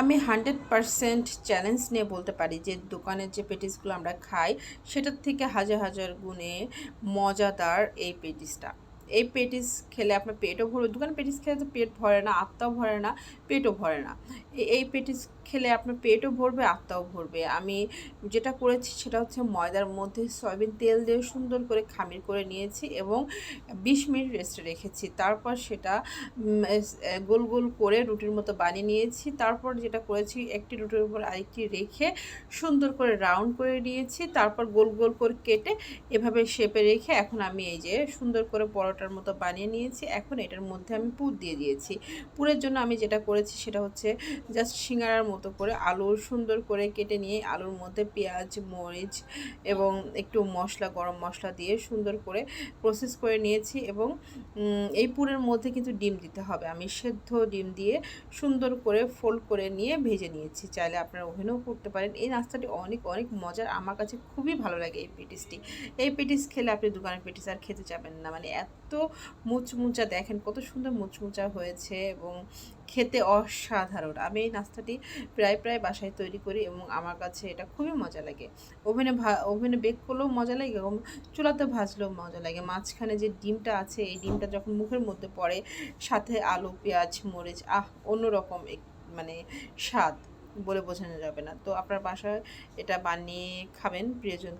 আমি hundred percent challenge নিয়ে বলতে পারি যে দোকানের যে পেটিসগুলো আমরা খাই, সেটার থেকে হাজার হাজার গুণে মজাদার এই পেটিসটা। এই পেটিস খেলে আপনার পেটও ভরবে। দোকানের পেটিস খেলে তো পেট ভরে না, আত্মাও ভরে না, পেটও ভরে না। এই পেটিস খেলে আপনার পেটও ভরবে, আত্মাও ভরবে। আমি যেটা করেছি সেটা হচ্ছে ময়দার মধ্যে সয়াবিন তেল দিয়ে সুন্দর করে খামির করে নিয়েছি এবং বিশ মিনিট রেস্টে রেখেছি। তারপর সেটা গোল গোল করে রুটির মতো বানিয়ে নিয়েছি। তারপর যেটা করেছি, একটি রুটির উপর আরেকটি রেখে সুন্দর করে রাউন্ড করে নিয়েছি। তারপর গোল গোল করে কেটে এভাবে শেপে রেখে এখন আমি এই যে সুন্দর করে পরোটার মতো বানিয়ে নিয়েছি। এখন এটার মধ্যে আমি পুর দিয়ে দিয়েছি। পুরের জন্য আমি যেটা করেছি সেটা হচ্ছে জাস্ট সিঙ্গারার মতো করে আলু সুন্দর করে কেটে নিয়ে আলুর মধ্যে পেঁয়াজ, মরিচ এবং একটু মশলা, গরম মশলা দিয়ে সুন্দর করে প্রসেস করে নিয়েছি এবং এই পুরের মধ্যে কিন্তু ডিম দিতে হবে। আমি সেদ্ধ ডিম দিয়ে সুন্দর করে ফোল্ড করে নিয়ে ভেজে নিয়েছি। চাইলে আপনারা ওভেনেও করতে পারেন। এই নাস্তাটি অনেক অনেক মজার। আমার কাছে খুবই ভালো লাগে এই পেটিসটি। এই পেটিস খেলে আপনি দোকানের পেটিস আর খেতে যাবেন না। মানে এত মুচমুচা, দেখেন কত সুন্দর মুচমুচা হয়েছে এবং খেতে অসাধারণ। আমি এই নাস্তাটি প্রায় প্রায় বাসায় তৈরি করি এবং আমার কাছে এটা খুবই মজা লাগে। ওভেনে ভা, ওভেনে বেক করলেও মজা লাগে এবং চুলাতে ভাজলেও মজা লাগে। মাঝখানে যে ডিমটা আছে, এই ডিমটা যখন মুখের মধ্যে পড়ে, সাথে আলু, পেঁয়াজ, মরিচ, আহ, অন্যরকম এক- মানে স্বাদ বলে বোঝানো যাবে না। তো আপনার বাসায় এটা বানিয়ে খাবেন প্রিয়জন।